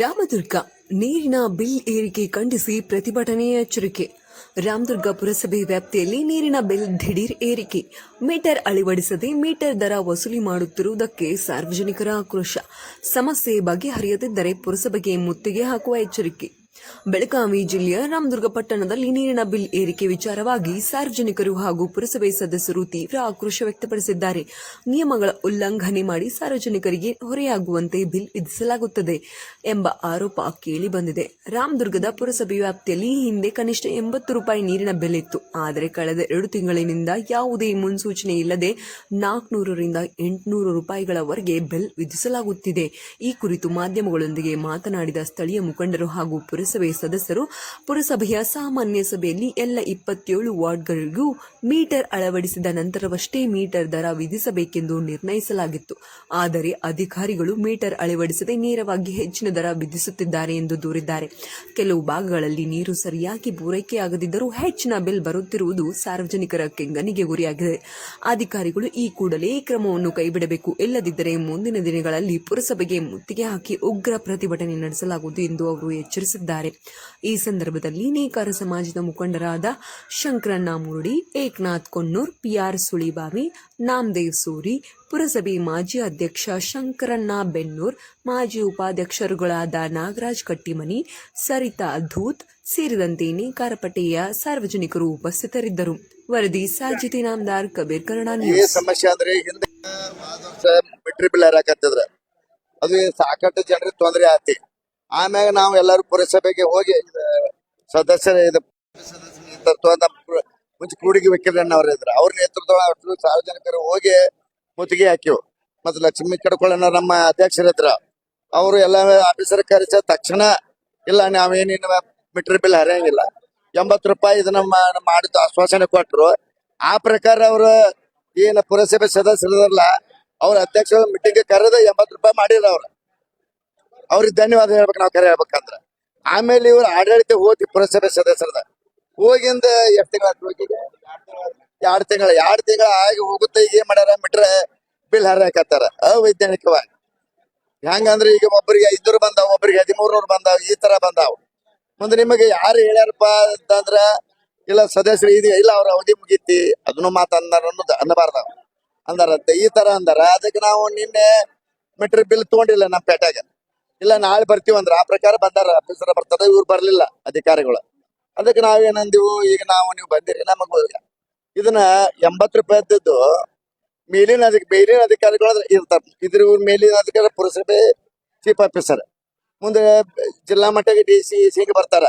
ರಾಮದುರ್ಗ ನೀರಿನ ಬಿಲ್ ಏರಿಕೆ ಖಂಡಿಸಿ ಪ್ರತಿಭಟನೆ ಎಚ್ಚರಿಕೆ. ರಾಮದುರ್ಗ ಪುರಸಭೆ ವ್ಯಾಪ್ತಿಯಲ್ಲಿ ನೀರಿನ ಬಿಲ್ ದಿಢೀರ್ ಏರಿಕೆ. ಮೀಟರ್ ಅಳವಡಿಸದೆ ಮೀಟರ್ ದರ ವಸೂಲಿ ಮಾಡುತ್ತಿರುವುದಕ್ಕೆ ಸಾರ್ವಜನಿಕರ ಆಕ್ರೋಶ. ಸಮಸ್ಯೆ ಬಗೆಹರಿಯದಿದ್ದರೆ ಪುರಸಭೆಗೆ ಮುತ್ತಿಗೆ ಹಾಕುವ ಎಚ್ಚರಿಕೆ. ಬೆಳಗಾವಿ ಜಿಲ್ಲೆಯ ರಾಮದುರ್ಗ ಪಟ್ಟಣದಲ್ಲಿ ನೀರಿನ ಬಿಲ್ ಏರಿಕೆ ವಿಚಾರವಾಗಿ ಸಾರ್ವಜನಿಕರು ಹಾಗೂ ಪುರಸಭೆ ಸದಸ್ಯರು ತೀವ್ರ ಆಕ್ರೋಶ ವ್ಯಕ್ತಪಡಿಸಿದ್ದಾರೆ. ನಿಯಮಗಳ ಉಲ್ಲಂಘನೆ ಮಾಡಿ ಸಾರ್ವಜನಿಕರಿಗೆ ಹೊರೆಯಾಗುವಂತೆ ಬಿಲ್ ವಿಧಿಸಲಾಗುತ್ತದೆ ಎಂಬ ಆರೋಪ ಕೇಳಿ ಬಂದಿದೆ. ರಾಮದುರ್ಗದ ಪುರಸಭೆ ವ್ಯಾಪ್ತಿಯಲ್ಲಿ ಹಿಂದೆ ಕನಿಷ್ಠ ಎಂಬತ್ತು ರೂಪಾಯಿ ನೀರಿನ ಬೆಲೆ ಇತ್ತು. ಆದರೆ ಕಳೆದ ಎರಡು ತಿಂಗಳಿನಿಂದ ಯಾವುದೇ ಮುನ್ಸೂಚನೆ ಇಲ್ಲದೆ ನಾಲ್ಕುನೂರರಿಂದ ಎಂಟುನೂರು ರೂಪಾಯಿಗಳವರೆಗೆ ಬೆಲ್ ವಿಧಿಸಲಾಗುತ್ತಿದೆ. ಈ ಕುರಿತು ಮಾಧ್ಯಮಗಳೊಂದಿಗೆ ಮಾತನಾಡಿದ ಸ್ಥಳೀಯ ಮುಖಂಡರು ಹಾಗೂ ಸದಸ್ಯರು, ಪುರಸಭೆಯ ಸಾಮಾನ್ಯ ಸಭೆಯಲ್ಲಿ ಎಲ್ಲ ಇಪ್ಪತ್ತೇಳು ವಾರ್ಡ್ಗಳಿಗೂ ಮೀಟರ್ ಅಳವಡಿಸಿದ ನಂತರವಷ್ಟೇ ಮೀಟರ್ ದರ ವಿಧಿಸಬೇಕೆಂದು ನಿರ್ಣಯಿಸಲಾಗಿತ್ತು. ಆದರೆ ಅಧಿಕಾರಿಗಳು ಮೀಟರ್ ಅಳವಡಿಸದೆ ನೇರವಾಗಿ ಹೆಚ್ಚಿನ ದರ ವಿಧಿಸುತ್ತಿದ್ದಾರೆ ಎಂದು ದೂರಿದ್ದಾರೆ. ಕೆಲವು ಭಾಗಗಳಲ್ಲಿ ನೀರು ಸರಿಯಾಗಿ ಪೂರೈಕೆಯಾಗದಿದ್ದರೂ ಹೆಚ್ಚಿನ ಬಿಲ್ ಬರುತ್ತಿರುವುದು ಸಾರ್ವಜನಿಕರ ಕೆಂಗನಿಗೆ ಗುರಿಯಾಗಿದೆ. ಅಧಿಕಾರಿಗಳು ಈ ಕೂಡಲೇ ಕ್ರಮವನ್ನು ಕೈಬಿಡಬೇಕು. ಇಲ್ಲದಿದ್ದರೆ ಮುಂದಿನ ದಿನಗಳಲ್ಲಿ ಪುರಸಭೆಗೆ ಮುತ್ತಿಗೆ ಹಾಕಿ ಉಗ್ರ ಪ್ರತಿಭಟನೆ ನಡೆಸಲಾಗುವುದು ಎಂದು ಅವರು ಎಚ್ಚರಿಸಿದ್ದಾರೆ. ಈ ಸಂದರ್ಭದಲ್ಲಿ ನೇಕಾರ ಸಮಾಜದ ಮುಖಂಡರಾದ ಶಂಕರಣ್ಣ ಮುರುಡಿ ಏಕನಾಥ್ ಕೊನ್ನೂರ್ ಪಿಆರ್ ಸುಳಿಬಾವಿ ನಾಮದೇವ್ ಸೂರಿ ಪುರಸಭೆ ಮಾಜಿ ಅಧ್ಯಕ್ಷ ಶಂಕರಣ್ಣ ಬೆನ್ನೂರ್ ಮಾಜಿ ಉಪಾಧ್ಯಕ್ಷರುಗಳಾದ ನಾಗರಾಜ್ ಕಟ್ಟಿಮನಿ ಸರಿತಾ ಧೂತ್ ಸೇರಿದಂತೆ ನೇಕಾರಪಟ್ಟೆಯ ಸಾರ್ವಜನಿಕರು ಉಪಸ್ಥಿತರಿದ್ದರು. ವರದಿ ಸಾಜಿತಿ ನಾಮದಾರ್ ಕಬೀರ್ ಕನ್ನಡ ನ್ಯೂಸ್. ಸಮಸ್ಯೆ ಅಂದ್ರೆ ಹಿಂದೆ ಬಿಲ್ ಹಾಕತ್ತಿದ್ರ ಅದು ಸಾಕಷ್ಟು ಜನರಿಗೆ ತೊಂದರೆ ಆತಿ. ಆಮ್ಯಾಗ ನಾವು ಎಲ್ಲರೂ ಪುರಸಭೆಗೆ ಹೋಗಿ, ಇದ ಸದಸ್ಯರ ಇದು ನೇತೃತ್ವ ಮುಂಚೆ ಕೂಡಿಗೆ ಅವ್ರ ಇದ್ರು. ಅವ್ರ ನೇತೃತ್ವ ಸಾರ್ವಜನಿಕರು ಹೋಗಿ ಮುತ್ತಿಗೆ ಹಾಕಿವು. ಮತ್ತೆ ಲಕ್ಷ್ಮಿ ಕಡ್ಕೊಳ್ಳೋಣ ನಮ್ಮ ಅಧ್ಯಕ್ಷರಿದ್ರ ಅವರು ಎಲ್ಲ ಆಫೀಸರ್ ಕರೆಸ ತಕ್ಷಣ, ಇಲ್ಲ ನಾವೇನೇನು ಮೀಟರ್ ಬಿಲ್ ಹರಿಯಂಗಿಲ್ಲ. ಎಂಬತ್ತು ರೂಪಾಯಿ ಇದನ್ನ ನಮ್ಮ ಮಾಡಿದ್ದು ಆಶ್ವಾಸನೆ ಕೊಟ್ರು. ಆ ಪ್ರಕಾರ ಅವರು ಏನು ಪುರಸಭೆ ಸದಸ್ಯರಲ್ಲ ಅವ್ರ ಅಧ್ಯಕ್ಷ ಮೀಟಿಂಗ್ ಕರೆದ ಎಂಬತ್ತು ರೂಪಾಯಿ ಮಾಡಿದ್ರ ಅವ್ರು. ಅವ್ರಿಗೆ ಧನ್ಯವಾದ ಹೇಳ್ಬೇಕು, ನಾವು ಕರೆ ಹೇಳ್ಬೇಕಂದ್ರ. ಆಮೇಲೆ ಇವ್ರ ಆಡಳಿತ ಹೋಗಿ ಪುರಸಭೆ ಸದಸ್ಯರದ. ಹೋಗಿಂದ ಎಷ್ಟು ತಿಂಗಳ ಎರಡ್ ತಿಂಗಳ ಎರಡ್ ತಿಂಗಳ ಆಗಿ ಹೋಗುತ್ತೆ, ಈಗ ಏನ್ ಮಾಡ್ಯಾರ ಬಿಟ್ರೆ ಬಿಲ್ ಹರಿಯಾಕತ್ತಾರ ಅವೈಜ್ಞಾನಿಕವಾಗಿ. ಹೆಂಗಂದ್ರೆ ಈಗ ಒಬ್ಬರಿಗೆ ಐದ್ನೂರು ಬಂದಾವ ಒಬ್ಬರಿಗೆ ಹದಿಮೂರವ್ರು ಬಂದಾವ, ಈ ತರ ಬಂದಾವ. ಮುಂದೆ ನಿಮಗೆ ಯಾರು ಹೇಳ್ಯಾರಪ್ಪ ಅಂತಂದ್ರ, ಇಲ್ಲ ಸದಸ್ಯರು ಇದು ಇಲ್ಲ, ಅವ್ರ ಅವಧಿ ಮುಗೀತಿ, ಅದನ್ನು ಮಾತು ಅಂದಾರ ಅನ್ನಬಾರ್ದ ಅಂದಾರಂತೆ, ಈ ತರ ಅಂದಾರ. ಅದಕ್ಕೆ ನಾವು ನಿನ್ನೆ ಮೆಟ್ರಿಕ್ ಬಿಲ್ ತಗೊಂಡಿಲ್ಲ ನಮ್ಮ ಪೇಟೆಗೆ. ಇಲ್ಲ, ನಾಳೆ ಬರ್ತೀವಿ ಅಂದ್ರ. ಆ ಪ್ರಕಾರ ಬಂದಾರ ಆಫೀಸರ್ ಬರ್ತಾರ, ಇವ್ರು ಬರ್ಲಿಲ್ಲ ಅಧಿಕಾರಿಗಳು. ಅದಕ್ಕೆ ನಾವೇನಂದಿವು, ಈಗ ನಾವು ನೀವು ಬಂದಿರಿ, ನಮಗ್ ಇದನ್ನ ಎಂಬತ್ತು ರೂಪಾಯಿ ಇದ್ದದ್ದು ಮೇಲಿನ ಅಧಿಕ ಮೇಲಿನ ಅಧಿಕಾರಿಗಳು ಇರ್ತಾರ. ಇದ್ರ ಇವ್ರ ಮೇಲಿನ ಅಧಿಕಾರಿ ಪುರಸಭೆ ಚೀಫ್ ಆಫೀಸರ್ ಮುಂದೆ ಜಿಲ್ಲಾ ಮಟ್ಟಕ್ಕೆ ಡಿ ಸಿ ಸಿಂಗ್ ಬರ್ತಾರ.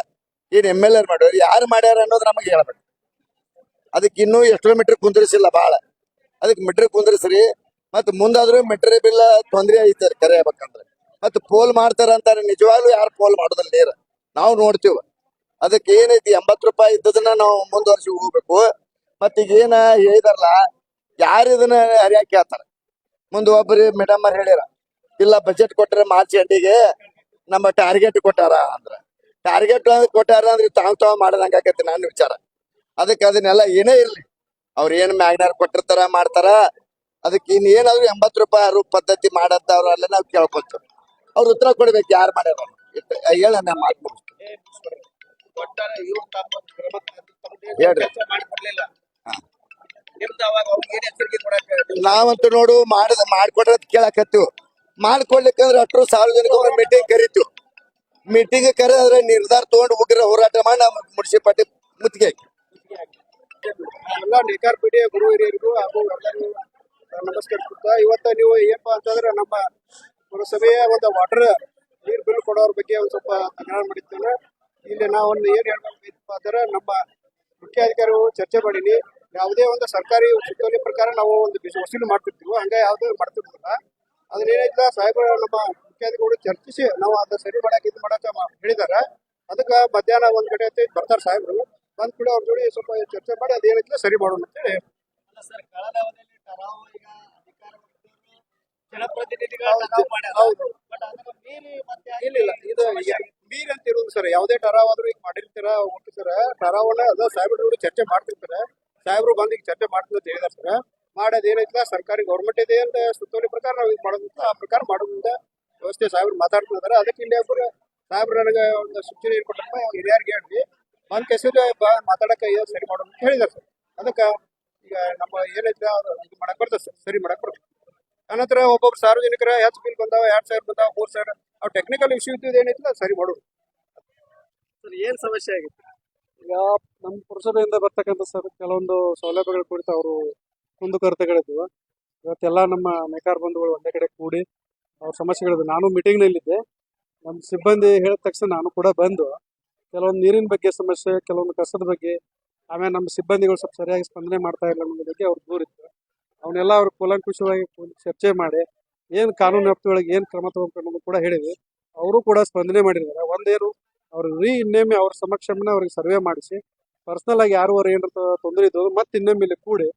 ಏನ್ ಎಂ ಎಲ್ ಎರ್ ಮಾಡೋರು ಯಾರು ಮಾಡ್ಯಾರ ಅನ್ನೋದು ನಮಗೆ ಹೇಳ್ಬೇಕು. ಅದಕ್ಕೆ ಇನ್ನೂ ಎಷ್ಟೋ ಮೀಟರ್ ಕುಂದ್ರಿಸಿಲ್ಲ ಬಾಳ. ಅದಕ್ಕೆ ಮೀಟರ್ ಕುಂದ್ರಿಸ್ರಿ. ಮತ್ತೆ ಮುಂದಾದ್ರೂ ಮೀಟರ್ ಬಿಲ್ ತೊಂದರೆ ಐತೆ, ಕರೆ ಹೇಳ್ಬೇಕಂದ್ರೆ ಮತ್ ಪೋಲ್ ಮಾಡ್ತಾರ ಅಂತಾರೆ ನಿಜವಾಗ್ಲೂ ಯಾರು ಪೋಲ್ ಮಾಡೋದಿಲ್ಲ ನೀರ್? ನಾವು ನೋಡ್ತೀವಿ. ಅದಕ್ಕೆ ಏನೈತಿ ಎಂಬತ್ ರೂಪಾಯಿ ಇದ್ದದನ್ನ ನಾವು ಮುಂದುವರ್ಸಿ ಹೋಗ್ಬೇಕು. ಮತ್ತೀಗ ಏನ ಹೇಳಿದಾರಲ್ಲ, ಯಾರು ಇದನ್ನ ಹರಿಯಾಕಿ ಹೇಳ್ತಾರ ಮುಂದೆ ಒಬ್ಬರು ಮೇಡಮ್ ಅವ್ರು ಹೇಳಿರ, ಇಲ್ಲ ಬಜೆಟ್ ಕೊಟ್ಟರೆ ಮಾರ್ಚ್ ಎಂಡಿಗೆ ನಮ್ಮ ಟಾರ್ಗೆಟ್ ಕೊಟ್ಟಾರ ಅಂದ್ರ. ಟಾರ್ಗೆಟ್ ಕೊಟ್ಟಾರ ಅಂದ್ರೆ ತಾವ್ ತಾವ್ ಮಾಡದಂಗ ಆಕೈತಿ ನನ್ನ ವಿಚಾರ. ಅದಕ್ಕೆ ಅದನ್ನೆಲ್ಲ ಏನೇ ಇರ್ಲಿ, ಅವ್ರ ಏನ್ ಮ್ಯಾಗ್ನಾರ್ ಕೊಟ್ಟಿರ್ತಾರ ಮಾಡ್ತಾರ. ಅದಕ್ಕೆ ಇನ್ ಏನಾದ್ರು ಎಂಬತ್ ರೂಪಾಯಿ ಅರು ಪದ್ಧತಿ ಮಾಡಂತವ್ರ ಅಲ್ಲೇ ನಾವ್ ಕೇಳ್ಕೊಂತೀವಿ ಅವ್ರ ಉತ್ತರ ಕೊಡ್ಬೇಕು ಯಾರು ಮಾಡ್ಯಾರ ಹೇಳ ನಾನು ಮಾತು ಹೇಳ್ರಿ. ನಾವಂತೂ ನೋಡು ಮಾಡದ ಮಾಡ್ಕೊಡ್ರ ಕೇಳಕತ್ತು. ಮಾಡ್ಕೊಡ್ಲಿಕ್ಕಂದ್ರೆ ಅಟ್ರು ಸಾರ್ವಜನಿಕರ ಮೀಟಿಂಗ್ ಕರೀತು. ಮೀಟಿಂಗ್ ಕರೆದ್ರೆ ನಿರ್ಧಾರ ತಗೊಂಡು ಉಗ್ರ ಹೋರಾಟ ಮಾಡಿ ನಮ್ಮ ಮುನ್ಸಿಪಾಲ್ಟಿ ಮುತ್ತಿಗೆ ಎಲ್ಲ ನೇಕಾರ್ ಗುರು ಹಿರಿಯರಿಗೂ ಹಾಗೂ ಎಲ್ಲರಿಗೂ ನಮಸ್ಕರಿಸುತ್ತಾ ಇವತ್ತ ನೀವು ಏನಪ್ಪಾ ಅಂತಂದ್ರೆ ನಮ್ಮ ಪುರಸಭೆಯ ಒಂದು ವಾಟರ್ ನೀರು ಬಿಲ್ ಕೊಡೋರ ಬಗ್ಗೆ ಒಂದು ಸ್ವಲ್ಪ ತಕರಾರು ಮಾಡಿದ್ದೇನೆ. ಇಲ್ಲಿ ನಾವು ಒಂದು ಏನ್ ಹೇಳ್ಬೇಕಪ್ಪ ಅಂದ್ರೆ ನಮ್ಮ ಮುಖ್ಯಾಧಿಕಾರಿಗಳು ಚರ್ಚೆ ಮಾಡೀನಿ. ಯಾವುದೇ ಒಂದು ಸರ್ಕಾರಿ ಸುತ್ತೋಲೆ ಪ್ರಕಾರ ನಾವು ಒಂದು ಬಿಸಿ ವಸೂಲಿ ಮಾಡ್ತಿರ್ತೀವಿ, ಹಂಗೆ ಯಾವುದೂ ಮಾಡ್ತಿರ್ತಿಲ್ಲ. ಅದನ್ನ ಏನೈತಿಲ್ಲ ಸಾಹೇಬರು ನಮ್ಮ ಮುಖ್ಯಾಧಿಕಾರಿಗಳು ಚರ್ಚಿಸಿ ನಾವು ಅದನ್ನ ಸರಿ ಮಾಡಕ್ ಇದು ಮಾಡಕ್ ಮ- ಹೇಳಿದಾರೆ. ಅದಕ್ಕ ಮಧ್ಯಾಹ್ನ ಒಂದು ಕಡೆ ಅಂತ ಬರ್ತಾರೆ ಸಾಹೇಬರು. ಬಂದ್ ಕೂಡ ಅವ್ರ ಜೋಡಿ ಸ್ವಲ್ಪ ಚರ್ಚೆ ಮಾಡಿ ಅದೇನೈತಿಲ್ಲ ಸರಿ ಮಾಡೋಣ ಅಂತೇಳಿ ಇಲ್ಲ ಇಲ್ಲ. ಇದು ಮೀರ್ ಅಂತ ಇರೋದು ಸರ್ ಯಾವುದೇ ಟರಾವ್ ಆದ್ರೂ ಈಗ ಮಾಡಿರ್ತೀರ ಒಟ್ಟು ಸರ್ ಟರಾವನ್ನ ಅದ ಸಾಹೇಬ್ರು ಚರ್ಚೆ ಮಾಡ್ತಿರ್ತಾರೆ. ಸಾಹೇಬ್ರು ಬಂದ್ ಈಗ ಚರ್ಚೆ ಮಾಡ್ತಿದ್ದ ಅಂತ ಹೇಳಿದಾರೆ ಸರ್. ಮಾಡೋದೇನೈತಿಲ್ಲ ಸರ್ಕಾರಿ ಗೌರ್ಮೆಂಟ್ ಇದೆ ಅಂತ ಸುತ್ತೋಲೆ ಪ್ರಕಾರ ನಾವು ಇದು ಮಾಡೋದಂತ ಆ ಪ್ರಕಾರ ಮಾಡೋದ್ರಿಂದ ವ್ಯವಸ್ಥೆ ಸಾಹೇಬ್ರು ಮಾತಾಡ್ತಿದ್ದಾರೆ ಅದಕ್ಕೆ ಇಲ್ಲಿ ಒಬ್ಬರು ಸಾಹೇಬ್ರು ನನಗೆ ಒಂದು ಸೂಚನೆ ಕೊಟ್ಟಪ್ಪ ಕೊಟ್ಟರಪ್ಪ ಹಿರಿಯರಿಗೆ ಹೇಳಿ ಬಂದ್ ಕೆಸರು ಮಾತಾಡಕ ಮಾತಾಡಕ್ಕೆ ಸರಿ ಮಾಡೋದು ಅಂತ ಹೇಳಿದಾರೆ ಸರ್. ಅದಕ್ಕೆ ಈಗ ನಮ್ಮ ಏನೈತೆ ಇದು ಮಾಡಕ್ ಬರ್ತದೆ ಸರ್ ಸರಿ ಮಾಡಕ್ ಬರ್ತದೆ. ಅನಂತರ ಒಬ್ಬೊಬ್ರು ಸಾರ್ವಜನಿಕರ ಹೆಚ್ಚು ಬಿಲ್ ಬಂದಾವ ಎರಡು ಸಾವಿರ ಬಂದಾವ ಮೂರು ಸಾವಿರ. ಅವು ಟೆಕ್ನಿಕಲ್ ಇಶ್ಯೂ ಇದ್ದು ಏನೈತಿಲ್ಲ ಸರಿ ಮಾಡೋದು ಸರ್ ಏನ್ ಸಮಸ್ಯೆ ಆಗಿತ್ತು? ಈಗ ನಮ್ಮ ಪುರಸಭೆಯಿಂದ ಬರ್ತಕ್ಕಂಥ ಸರ್ ಕೆಲವೊಂದು ಸೌಲಭ್ಯಗಳ ಕುರಿತು ಅವರು ಕುಂದುಕೊರತೆಗಳಿದ್ವು ಇವತ್ತೆಲ್ಲ ನಮ್ಮ ನೇಕಾರ ಬಂಧುಗಳು ಒಂದೇ ಕಡೆ ಕೂಡಿ ಅವ್ರ ಸಮಸ್ಯೆಗಳಿದ್ವು. ನಾನು ಮೀಟಿಂಗ್ನಲ್ಲಿದ್ದೆ ನಮ್ಮ ಸಿಬ್ಬಂದಿ ಹೇಳಿದ ತಕ್ಷಣ ನಾನು ಕೂಡ ಬಂದು ಕೆಲವೊಂದು ನೀರಿನ ಬಗ್ಗೆ ಸಮಸ್ಯೆ ಕೆಲವೊಂದು ಕಸದ ಬಗ್ಗೆ ಆಮೇಲೆ ನಮ್ಮ ಸಿಬ್ಬಂದಿಗಳು ಸ್ವಲ್ಪ ಸರಿಯಾಗಿ ಸ್ಪಂದನೆ ಮಾಡ್ತಾ ಇಲ್ಲ ಅನ್ನೋದಕ್ಕೆ ಅವ್ರು ದೂರಿತ್ತು ಅವನ್ನೆಲ್ಲ ಅವ್ರು ಕೂಲಂಕುಷವಾಗಿ ಚರ್ಚೆ ಮಾಡಿ ಏನು ಕಾನೂನು ವ್ಯಾಪ್ತಿಯೊಳಗೆ ಏನು ಕ್ರಮ ತಗೋಬೇಕು ಕೂಡ ಹೇಳಿದ್ವಿ. ಅವರು ಕೂಡ ಸ್ಪಂದನೆ ಮಾಡಿದ್ದಾರೆ. ಒಂದೇನು ಅವ್ರು ರೀ ಇನ್ನೊಮ್ಮೆ ಅವ್ರ ಸಮಕ್ಷಮನ ಅವ್ರಿಗೆ ಸರ್ವೆ ಮಾಡಿಸಿ ಪರ್ಸನಲ್ ಆಗಿ ಯಾರು ಅವ್ರು ಏನಾರ ತೊಂದರೆ ಇದ್ದು ಮತ್ತೆ ಇನ್ನೊಮ್ಮೆ ಇಲ್ಲಿ ಕೂಡಿ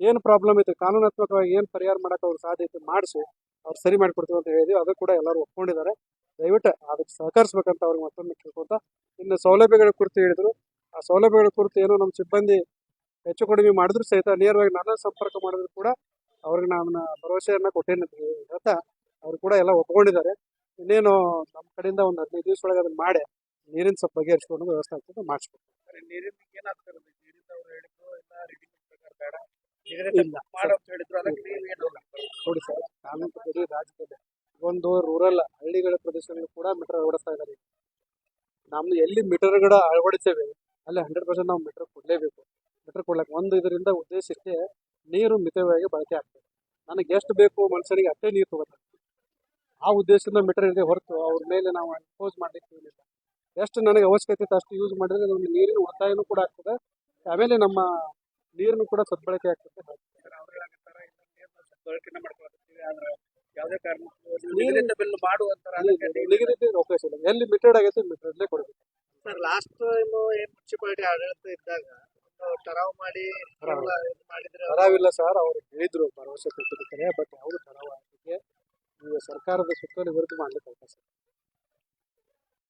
ಏನು ಪ್ರಾಬ್ಲಮ್ ಇತ್ತು ಕಾನೂನಾತ್ಮಕವಾಗಿ ಏನು ಪರಿಹಾರ ಮಾಡಕ್ಕೆ ಅವ್ರಿಗೆ ಸಾಧ್ಯ ಇತ್ತು ಮಾಡಿಸಿ, ಅವ್ರು ಸರಿ ಮಾಡಿಕೊಡ್ತೀವಿ ಅಂತ ಹೇಳಿದ್ವಿ. ಅದು ಕೂಡ ಎಲ್ಲರೂ ಒಪ್ಕೊಂಡಿದ್ದಾರೆ. ದಯವಿಟ್ಟು ಅದಕ್ಕೆ ಸಹಕರಿಸ್ಬೇಕಂತ ಅವ್ರಿಗೆ ಮತ್ತೊಮ್ಮೆ ಕೇಳ್ಕೊಂತ ಇನ್ನು ಸೌಲಭ್ಯಗಳ ಕುರಿತು ಹೇಳಿದ್ರು. ಆ ಸೌಲಭ್ಯಗಳ ಕುರಿತು ಏನೋ ನಮ್ಮ ಸಿಬ್ಬಂದಿ ಹೆಚ್ಚು ಕಡಿಮೆ ಮಾಡಿದ್ರು ಸಹಿತ ನೇರವಾಗಿ ನನ್ನ ಸಂಪರ್ಕ ಮಾಡಿದ್ರು ಕೂಡ ಅವ್ರಿಗೆ ನಾನು ಭರವಸೆಯನ್ನ ಕೊಟ್ಟೇನೆ ಅಂತ ಹೇಳ್ತಾ ಅವ್ರು ಕೂಡ ಎಲ್ಲ ಒಪ್ಕೊಂಡಿದ್ದಾರೆ. ಇನ್ನೇನು ನಮ್ಮ ಕಡೆಯಿಂದ ಒಂದು ಹದಿನೈದು ದಿವಸ ಒಳಗೆ ಅದನ್ನ ಮಾಡಿ ನೀರಿನ ಸ್ವಲ್ಪ ಬಗೆಹರಿಸ್ಕೊಂಡು ವ್ಯವಸ್ಥೆ ಆಗ್ತದೆ ಮಾಡಿಸ್ಬೇಕು ನೀರಿನ ಏನಾಗ್ತಾರೆ ನೀರಿಂದ ಅವ್ರು ಹೇಳಿದ್ರು ಪ್ರಕಾರ ಬೇಡ. ಇಲ್ಲ. ಹೇಳಿದ್ರು. ಅದಕ್ಕೆ ನೀವು ಏನು ನೋಡಿ ಸರ್ ಕಾನೂನು ಪ್ರಕಾರ ರಾಜ್ಯದಲ್ಲಿ ಒಂದು ರೂರಲ್ ಹಳ್ಳಿಗಳ ಪ್ರದೇಶದಲ್ಲಿ ಕೂಡ ಮೀಟರ್ ಅಳವಡಿಸ್ತಾ ಇದ್ದಾರೆ ನಮ್ದು ಎಲ್ಲಿ ಮೀಟರ್ಗಳ ಅಳವಡಿಸ್ತೇವೆ ಅಲ್ಲಿ ಹಂಡ್ರೆಡ್ ಪರ್ಸೆಂಟ್ ನಾವು ಮೀಟರ್ ಕೊಡಲೇಬೇಕು. ಕೊಡ್ಲಕ್ಕೆ ಒಂದು ಇದರಿಂದ ಉದ್ದೇಶಕ್ಕೆ ನೀರು ಮಿತವಾಗಿ ಬಳಕೆ ಆಗ್ತದೆ. ನನಗೆ ಎಷ್ಟು ಬೇಕು ಮನುಷ್ಯನಿಗೆ ಅಷ್ಟೇ ನೀರು ತಗೋತಾರೆ. ಆ ಉದ್ದೇಶದಿಂದ ಮೀಟರ್ ಇದೆ ಹೊರತು ಅವ್ರ ಮೇಲೆ ನಾವು ಇಂಪೋಸ್ ಮಾಡಲಿಕ್ಕೆ ಏನಿಲ್ಲ. ಎಷ್ಟು ನನಗೆ ಅವಶ್ಯಕತೆ ಇತ್ತು ಅಷ್ಟು ಯೂಸ್ ಮಾಡಿದ್ರೆ ನಮಗೆ ನೀರಿನ ಉಳಿತಾಯನೂ ಕೂಡ ಆಗ್ತದೆ. ಆಮೇಲೆ ನಮ್ಮ ನೀರನ್ನು ಕೂಡ ಸದ್ಬಳಕೆ ಆಗ್ತದೆ. ನೀರ್ನ ಬಿಲ್ ನಿಗದಿತ ಅವಕಾಶ ಇಲ್ಲ. ಎಲ್ಲಿ ಮಿಟೆಡ್ ಆಗೈತೆ ಮಿಟೆಡ್ಲೇ ಕೊಡಬೇಕು. ಸರ್ ಲಾಸ್ಟ್ ಟೈಮ್ ಮುನ್ಸಿಪಾಲಿಟಿ ಆಡಳಿತ ಇದ್ದಾಗ ಟರಾವ್ ಮಾಡಿ ಮಾಡಿದ್ರೆ ತರವಿಲ್ಲ ಸರ್ ಅವ್ರು ಹೇಳಿದ್ರು ಭರವಸೆ ಕೊಟ್ಟಿರ್ತಾರೆ ಬಟ್ ಯಾವುದು ತರಾವ್ ಆಗಲಿಕ್ಕೆ ಈಗ ಸರ್ಕಾರದ ಸುತ್ತಲೂ ವಿರುದ್ಧ ಮಾಡ್ಲಿಕ್ಕೆ ಅವಕಾಶ.